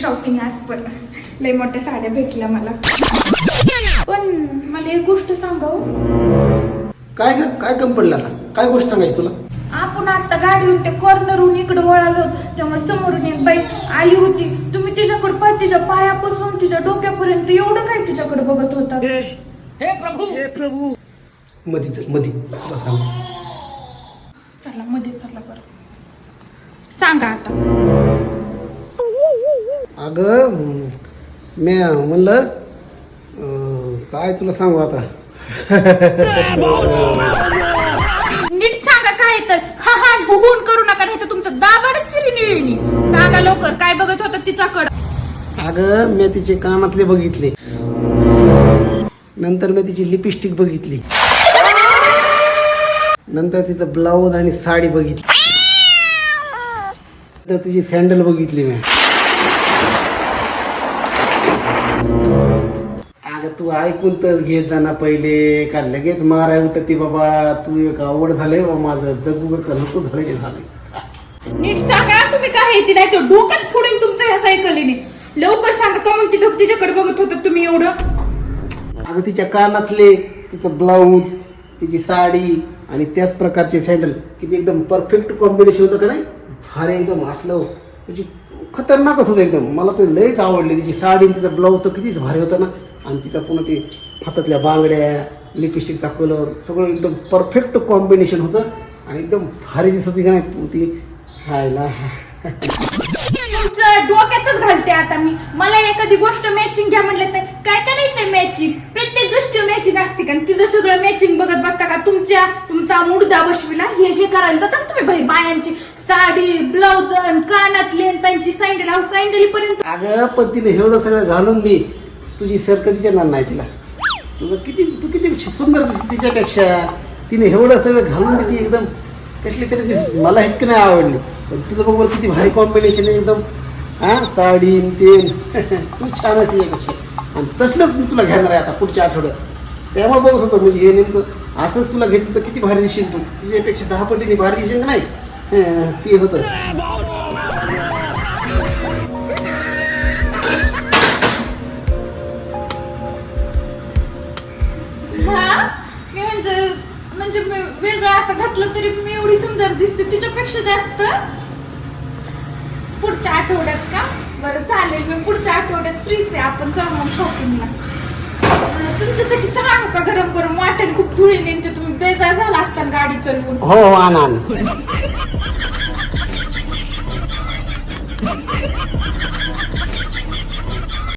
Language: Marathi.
शॉपिंग आज पण लय मोठ्या साड्या भेटल्या मला. पण मला एक गोष्ट सांगाव काय ग? काय कमी पडलं आता? काय गोष्ट सांगायची तुला? आपण आता गाडीहून ते कॉर्नरहून इकडे वळालो तेव्हा समोरून एक बाई आली होती. तुम्ही तिच्याकडे पाय तिच्या पायापासून तिच्या डोक्यापर्यंत एवढं काय तिच्याकडे बघत होता? मधी तर मधी. तुला सांग. चला मध्ये चला बरं. सांगा आता. अगं मी म्हणलं काय तुला सांगू आता? नीट सांगा काय तर. हा हा हुहून करू नका नाही तर तुमचं दाबाडच चिरी निळीनी. सांगा लवकर काय बघत होता तिच्याकडं? अगं मी तिचे कानातले बघितले. नंतर मी तिची लिपस्टिक बघितली. नंतर तिचं ब्लाऊज आणि साडी बघितली. तिची सँडल बघितली मी. अगं तू ऐकून तर घेत जाना पहिले का लगेच माराय उठती बाबा? तू एक आवड झालंय बाबा माझं. जगू का नको झालंय ते झालंय. नीट सांगा तुम्ही काय ती नाही तो डोकंच फोडून तुमच्या ह्या सायकलीने. लवकर सांगा का मग तिथं तिच्याकडे बघत होता तुम्ही एवढं. अगं तिच्या कानातले तिचं ब्लाऊज तिची साडी आणि त्याच प्रकारचे सँडल किती एकदम परफेक्ट कॉम्बिनेशन होतं का नाही? भारी एकदम असलं म्हणजे खतरनाकच होतं एकदम. मला तर लयच आवडली तिची साडी आणि तिचा ब्लाऊज तर कितीच भारी होता ना. आणि तिचा पुन्हा ते हातातल्या बांगड्या लिपस्टिकचा कलर सगळं एकदम परफेक्ट कॉम्बिनेशन होतं. आणि एकदम भारी दिसत होती का नाही ती हायला. तुमचं डोक्यातच घालते आता मी. मला एखादी गोष्ट मॅचिंग घ्या म्हणलं तर काय करायचंय मॅचिंग प्रत्येक गोष्ट मॅचिंग असते का? तिचं सगळं मॅचिंग बघत बसता का? तुमच्या तुमचा मुडदा बसविला हे हे करायला जातात तुम्ही बाई बायांची साडी ब्लाउज कानातले त्यांची सँडल अहो सँडली पर्यंत अगं पण तिने एवढं सगळं घालून मी तुझी सरकतीच येणार नाही तिला? तुझं किती तू किती सुंदर दिसते तिच्यापेक्षा. तिने एवढं सगळं घालून ती एकदम कसली तरी दिस मला इतकं नाही आवडली. पण तुझं बरोबर किती भारी कॉम्बिनेशन आहे एकदम. हा साडी तेन तू छान आहे यापेक्षा आणि तसलंच मी तुला घेणार आहे आता पुढच्या आठवड्यात. त्यामुळे बघत होतं म्हणजे हे नेमकं असंच तुला घेतलं तर किती भारी दिसेल तू. तुझ्यापेक्षा दहा पटीने भारी दिसेल नाही? ते होतं. म्हणजे वेगळं आता घातलं तरी मी एवढी सुंदर दिसते. तिच्यापेक्षा जास्त पुढच्या आठवड्यात का? बरं चालेल मी पुढच्या आठवड्यात फ्रीच आहे आपण जाऊ शॉपिंगला तुमच्यासाठी चहा आणू का गरम गरम वाटेल खूप धुळी नेते तुम्ही बेजार झाला असता गाडी चालवून. हो, हो आण.